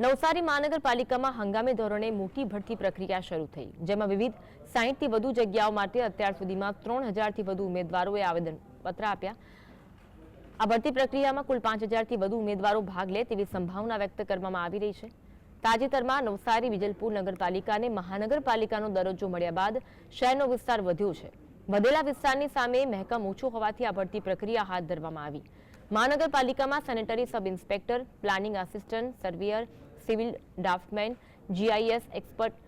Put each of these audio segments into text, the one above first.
નવસારી મહાનગરપાલિકામાં હંગામી ધોરણે મોટી ભરતી પ્રક્રિયા શરૂ થઈ, જેમાં વિવિધ સાહીઠથી વધુ જગ્યાઓ માટે અત્યાર સુધીમાં ત્રણ હજારથી વધુ ઉમેદવારોએ આવેદનપત્ર આપ્યા. આ ભરતી પ્રક્રિયામાં કુલ પાંચ હજારથી વધુ ઉમેદવારો ભાગ લે તેવી સંભાવના વ્યક્ત કરવામાં આવી રહી છે. તાજેતરમાં નવસારી, વિજલપુર નગરપાલિકાને મહાનગરપાલિકાનો દરજ્જો મળ્યા બાદ શહેરનો વિસ્તાર વધ્યો છે. વધેલા વિસ્તારની સામે મહેકમ ઓછું હોવાથી આ ભરતી પ્રક્રિયા હાથ ધરવામાં આવી. મહાનગરપાલિકામાં sanitary sub inspector planning assistant, surveyor civil draftsman GIS expert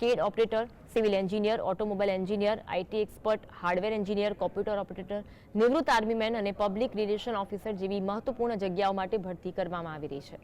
CAD operator civil engineer automobile engineer IT expert hardware engineer computer operator નિવૃત્ત આર્મીમેન અને પબ્લિક રિલેશન ઓફિસર જેવી મહત્વપૂર્ણ જગ્યાઓ માટે ભરતી કરવામાં આવી રહી છે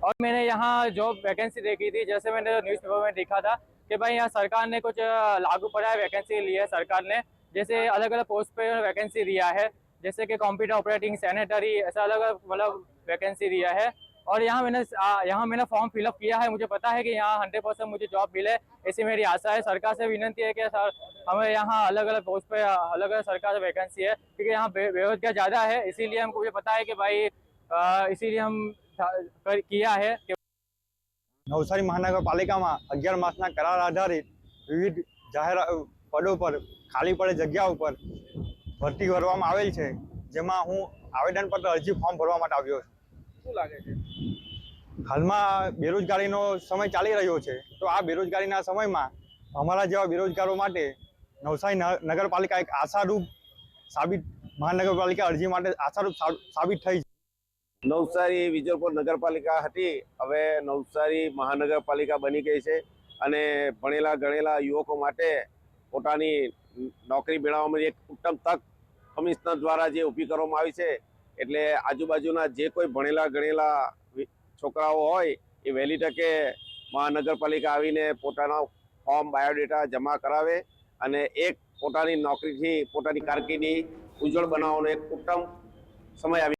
और मैंने यहाँ जॉब वैकेंसी देखी थी जैसे मैंने न्यूज़पेपर में देखा था कि भाई यहाँ सरकार ने कुछ अ, लागू पड़ा है वैकेंसी ली है सरकार ने जैसे अलग अलग पोस्ट पे वैकेंसी दिया है जैसे कि कंप्यूटर ऑपरेटिंग सैनिटरी ऐसा अलग अलग मतलब वैकेंसी दिया है और यहाँ मैंने आ, यहाँ मैंने फॉर्म फिलअप किया है मुझे पता है कि यहाँ हंड्रेड परसेंट मुझे जॉब मिले ऐसी मेरी आशा है सरकार से विनती है कि सर हमें यहाँ अलग अलग पोस्ट पे अलग अलग सरकार से वैकेंसी है क्योंकि यहाँ बे- बेरोजगार ज़्यादा है इसीलिए हमको मुझे पता है कि भाई अ, इसीलिए हम था- कर, किया है कि નવસારી મહાનગરપાલિકામાં અગિયાર માસના કરાર આધારિત વિવિધ જાહેર અ, પદો પર ખાલી પડે જગ્યા ઉપર ભરતી કરવામાં આવેલ છે જેમાં હું આવેદનપત્ર અરજી ફોર્મ ભરવા માટે આવ્યો છું શું લાગે છે હાલમાં બેરોજગારીનો સમય ચાલી રહ્યો છે. તો આ બેરોજગારીના સમયમાં અમારા જેવા બેરોજગારો માટે નવસારી નગરપાલિકા એક આશારૂપ સાબિત, મહાનગરપાલિકા અરજી માટે આશારૂપ સાબિત થઈ છે. નવસારી વિજયપુર નગરપાલિકા હતી. હવે નવસારી મહાનગરપાલિકા બની ગઈ છે અને ભણેલા ગણેલા યુવકો માટે પોતાની નોકરી મેળવવાની એક ઉત્તમ તક કમિશનર દ્વારા જે ઊભી કરવામાં આવી છે. એટલે આજુબાજુના જે કોઈ ભણેલા ગણેલા છોકરાઓ હોય એ વહેલી તકે મહાનગરપાલિકા આવીને પોતાનો ફોર્મ, બાયોડેટા જમા કરાવે અને એક પોતાની નોકરીથી, પોતાની કારકિર્દી ઉજ્જવળ બનાવવાનો એક ઉત્તમ સમય આવી